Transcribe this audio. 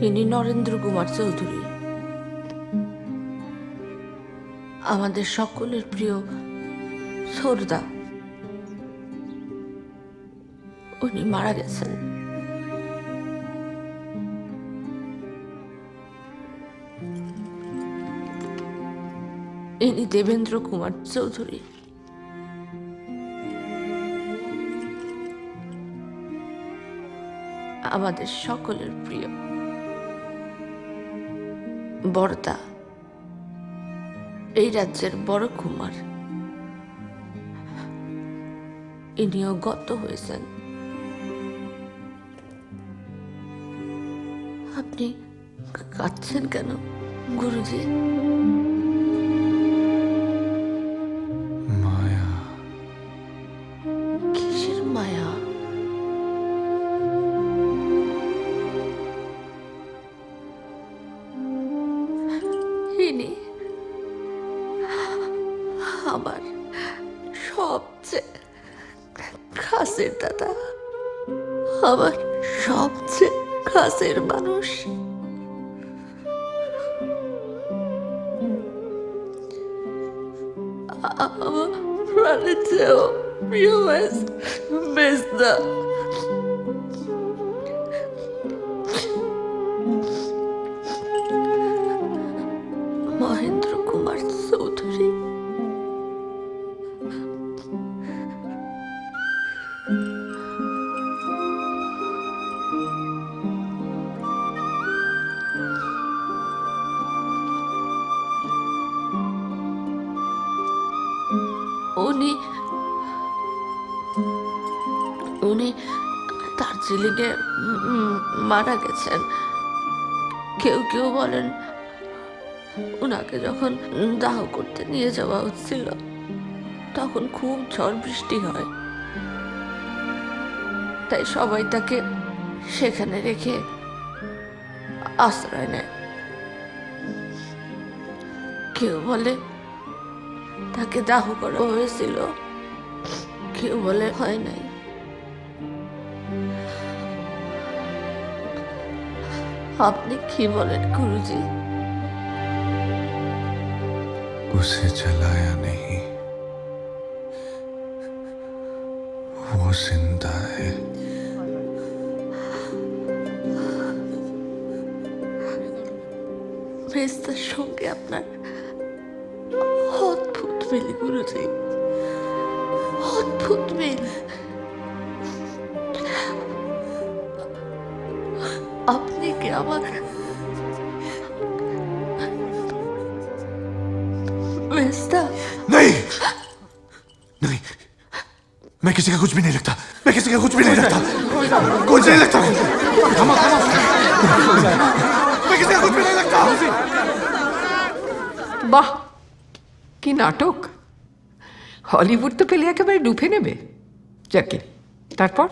ইনি নরেন্দ্র কুমার চৌধুরী। আমাদের সকলের প্রিয় সর্দা। উনি মারা গেছেন। ইনি দেবেন্দ্র কুমার চৌধুরী। আমাদের সকলের প্রিয়। বড়দা এই রাজ্যের বড় কুমার। ইনিও গত হয়েছেন। আপনি কাঁদছেন কেন, গুরুজি? আমার সবচেয়ে কাছের দাদা। আমার সবচেয়ে কাছের মানুষ। আমার প্রাণের চেয়েও প্রিয় হয়েছে মেজদা। উনি উনি দার্জিলিংয়ে মারা গেছেন। কেউ কেউ বলেন ওনাকে যখন দাহ করতে নিয়ে যাওয়া হচ্ছিল, তখন খুব ঝড় বৃষ্টি হয়। তাই সবাই তাকে সেখানে রেখে আশ্রয় নেয়। কেউ বলে তাকে দাহ করা হয়েছিল কেউ বলে হয় নাই আপনি কি বলেন গুরুজি उसे जलाया नहीं वो जिंदा है মেজদার সঙ্গে আপনার অদ্ভুত মিল গুরুজি অদ্ভুত মিল আপনি কি আমার মেজদা नहीं नहीं मैं किसी का कुछ भी नहीं लगता मैं किसी का कुछ भी नहीं लगता कुछ नहीं लगता मैं मैं किसी का कुछ भी नहीं लगता বাহ কি নাটক? হলিউড তো পেলে একেবারে ডুফে নেবে। যাকে তারপর?